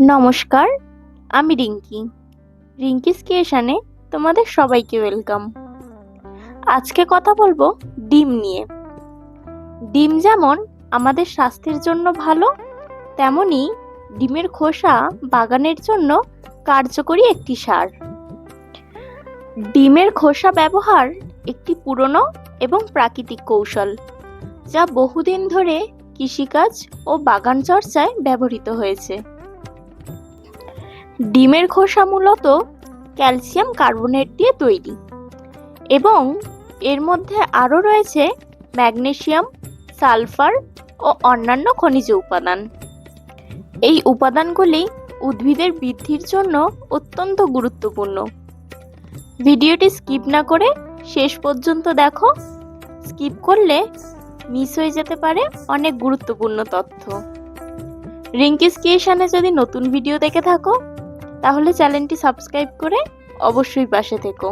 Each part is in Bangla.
নমস্কার, আমি রিঙ্কি। রিঙ্কিস ক্রিয়েশনে তোমাদের সবাইকে ওয়েলকাম। আজকে কথা বলব ডিম নিয়ে। ডিম যেমন আমাদের স্বাস্থ্যের জন্য ভালো, তেমনি ডিমের খোসা বাগানের জন্য কার্যকরী একটি সার। ডিমের খোসা ব্যবহার একটি পুরনো এবং প্রাকৃতিক কৌশল, যা বহুদিন ধরে কৃষিকাজ ও বাগান চর্চায় ব্যবহৃত হয়েছে। ডিমের খোসা মূলত ক্যালসিয়াম কার্বনেট দিয়ে তৈরি। এবং এর মধ্যে আরও রয়েছে ম্যাগনেশিয়াম সালফার ও অন্যান্য খনিজ উপাদান। এই উপাদানগুলি উদ্ভিদের বৃদ্ধির জন্য অত্যন্ত গুরুত্বপূর্ণ। ভিডিওটি স্কিপ না করে শেষ পর্যন্ত দেখো। স্কিপ করলে মিস হয়ে যেতে পারে অনেক গুরুত্বপূর্ণ তথ্য। রিঙ্কিস ক্রিয়েশনে যদি নতুন ভিডিও দেখে থাকো তাহলে চ্যানেলটি সাবস্ক্রাইব করে অবশ্যই পাশে থেকো।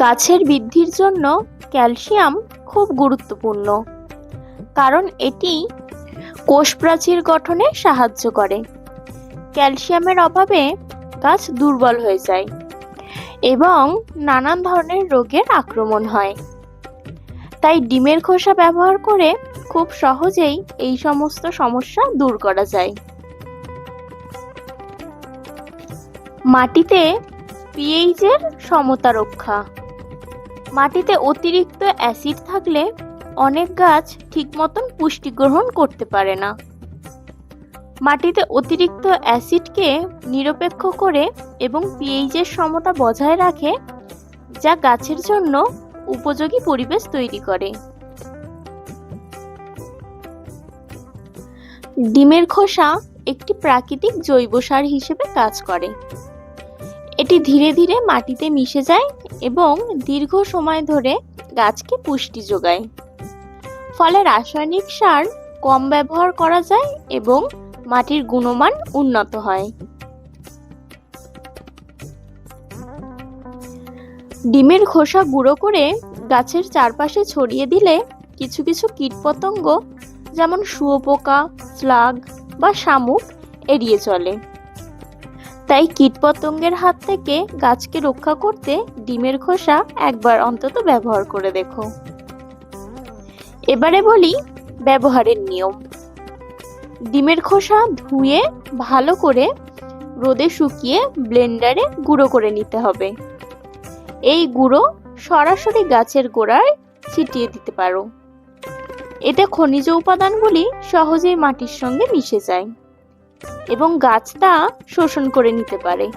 গাছের বৃদ্ধির জন্য ক্যালসিয়াম খুব গুরুত্বপূর্ণ কারণ এটি কোষ প্রাচীর গঠনে সাহায্য করে। ক্যালসিয়ামের অভাবে গাছ দুর্বল হয়ে যায়। এবং নানান ধরনের রোগের আক্রমণ হয়। তাই ডিমের খোসা ব্যবহার করে খুব সহজেই এই সমস্ত সমস্যা দূর করা যায়। মাটিতে পিএইচের সমতা রক্ষা। মাটিতে অতিরিক্ত অ্যাসিড থাকলে অনেক গাছ ঠিক মতন পুষ্টি গ্রহণ করতে পারে না। মাটিতে অতিরিক্ত অ্যাসিডকে নিরপেক্ষ করে এবং পিএইচের সমতা বজায় রাখে, যা গাছের জন্য উপযোগী পরিবেশ তৈরি করে। ডিমের খোসা একটি প্রাকৃতিক জৈব সার হিসেবে কাজ করে। এটি ধীরে ধীরে মাটিতে মিশে যায় এবং দীর্ঘ সময় ধরে গাছকে পুষ্টি যোগায়। ফলে রাসায়নিক সার কম ব্যবহার করা যায় এবং মাটির গুণমান উন্নত হয়। ডিমের খোসা গুঁড়ো করে গাছের চারপাশে ছড়িয়ে দিলে কিছু কিছু কীটপতঙ্গ, যেমন শুয়োপোকা, স্লাগ বা শামুক, এড়িয়ে চলে। তাই কীটপতঙ্গের হাত থেকে গাছকে রক্ষা করতে ডিমের খোসা একবার অন্তত ব্যবহার করে দেখো। এবারে বলি ব্যবহারের নিয়ম। ডিমের খোসা ধুয়ে ভালো করে রোদে শুকিয়ে ব্লেন্ডারে গুঁড়ো করে নিতে হবে। এই গুঁড়ো সরাসরি গাছের গোড়ায় ছিটিয়ে দিতে পারো। এতে খনিজ উপাদানগুলি সহজেই মাটির সঙ্গে মিশে যায় এবং গাছ তা শোষণ করে নিতে পারে।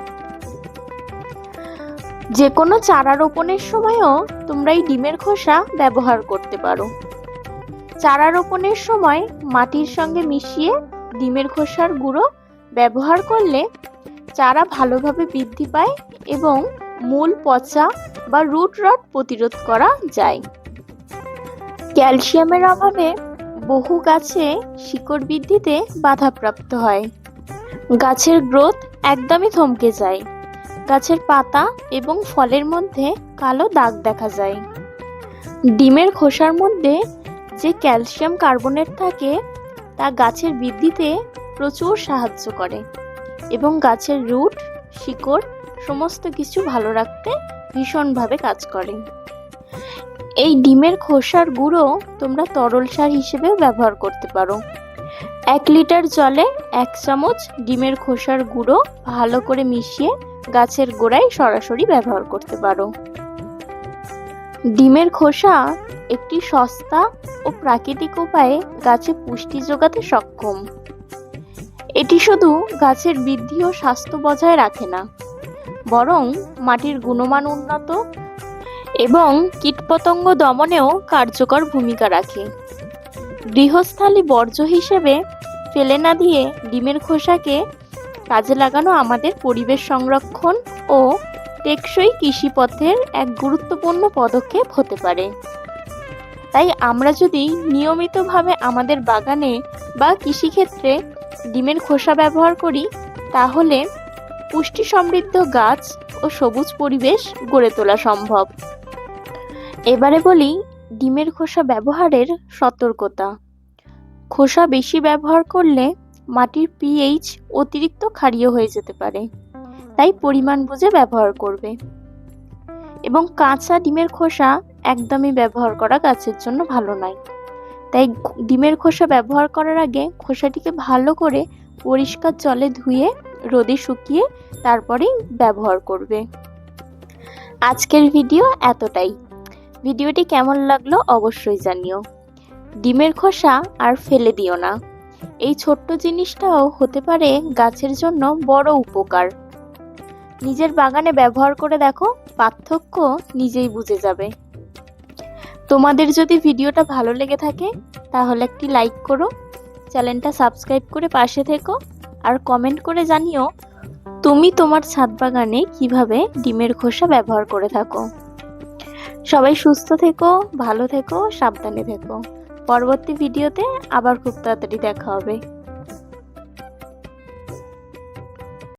যে কোনো চারা রোপণের সময়ও তোমরা এই ডিমের খোসা ব্যবহার করতে পারো। চারা রোপণের সময় মাটির সঙ্গে মিশিয়ে ডিমের খোসার গুঁড়ো ব্যবহার করলে চারা ভালোভাবে বৃদ্ধি পায় এবং মূল পচা বা রুট রট প্রতিরোধ করা যায়। ক্যালসিয়ামের অভাবে বহু গাছে শিকড় বৃদ্ধিতে বাধাপ্রাপ্ত হয়। গাছের গ্রোথ একদমই থমকে যায়। গাছের পাতা এবং ফলের মধ্যে কালো দাগ দেখা যায়। ডিমের খোসার মধ্যে যে ক্যালসিয়াম কার্বনেট থাকে, তা গাছের বৃদ্ধিতে প্রচুর সাহায্য করে এবং গাছের রুট, শিকড়, সমস্ত কিছু ভালো রাখতে ভীষণভাবে কাজ করে। এই ডিমের খোসার গুঁড়ো তোমরা তরল সার হিসেবেও ব্যবহার করতে পারো। এক লিটার জলে এক চামচ ডিমের খোসার গুঁড়ো ভালো করে মিশিয়ে গাছের গোড়ায় সরাসরি ব্যবহার করতে পারো। ডিমের খোসা একটি সস্তা ও প্রাকৃতিক উপায়ে গাছে পুষ্টি যোগাতে সক্ষম। এটি শুধু গাছের বৃদ্ধি ও স্বাস্থ্য বজায় রাখে না, বরং মাটির গুণমান উন্নত এবং কীটপতঙ্গ দমনেও কার্যকর ভূমিকা রাখে। গৃহস্থালী বর্জ্য হিসেবে ফেলে না দিয়ে ডিমের খোসাকে কাজে লাগানো আমাদের পরিবেশ সংরক্ষণ ও টেকসই কৃষিপথের এক গুরুত্বপূর্ণ পদক্ষেপ হতে পারে। তাই আমরা যদি নিয়মিতভাবে আমাদের বাগানে বা কৃষিক্ষেত্রে ডিমের খোসা ব্যবহার করি, তাহলে পুষ্টি সমৃদ্ধ গাছ ও সবুজ পরিবেশ গড়ে তোলা সম্ভব। এবারে বলি ডিমের খোসা ব্যবহারের সতর্কতা। খোসা বেশি ব্যবহার করলে মাটির পিএইচ অতিরিক্ত ক্ষারীয় হয়ে যেতে পারে। তাই পরিমাণ বুঝে ব্যবহার করবে। এবং কাঁচা ডিমের খোসা একদমই ব্যবহার করা গাছের জন্য ভালো নয়। তাই ডিমের খোসা ব্যবহার করার আগে খোসাটিকে ভালো করে পরিষ্কার জলে ধুয়ে, রোদে শুকিয়ে তারপরেই ব্যবহার করবে। আজকের ভিডিও এতটাই। ভিডিওটি কেমন লাগল অবশ্যই জানিও। ডিমের খোসা আর ফেলে দিও না। এই ছোট্ট জিনিসটাও হতে পারে গাছের জন্য বড় উপকার। নিজের বাগানে ব্যবহার করে দেখো, পার্থক্য নিজেই বুঝে যাবে। তোমাদের যদি ভিডিওটা ভালো লেগে থাকে, তাহলে একটি লাইক করো, চ্যানেলটা সাবস্ক্রাইব করে পাশে থেকো, আর কমেন্ট করে জানিও, তুমি তোমার ছাদ বাগানে কীভাবে ডিমের খোসা ব্যবহার করে থাকো। সবাই সুস্থ থেকো, ভালো থেকো, সাবধানে থেকো। পরবর্তী ভিডিওতে আবার খুব তাড়াতাড়ি দেখা হবে।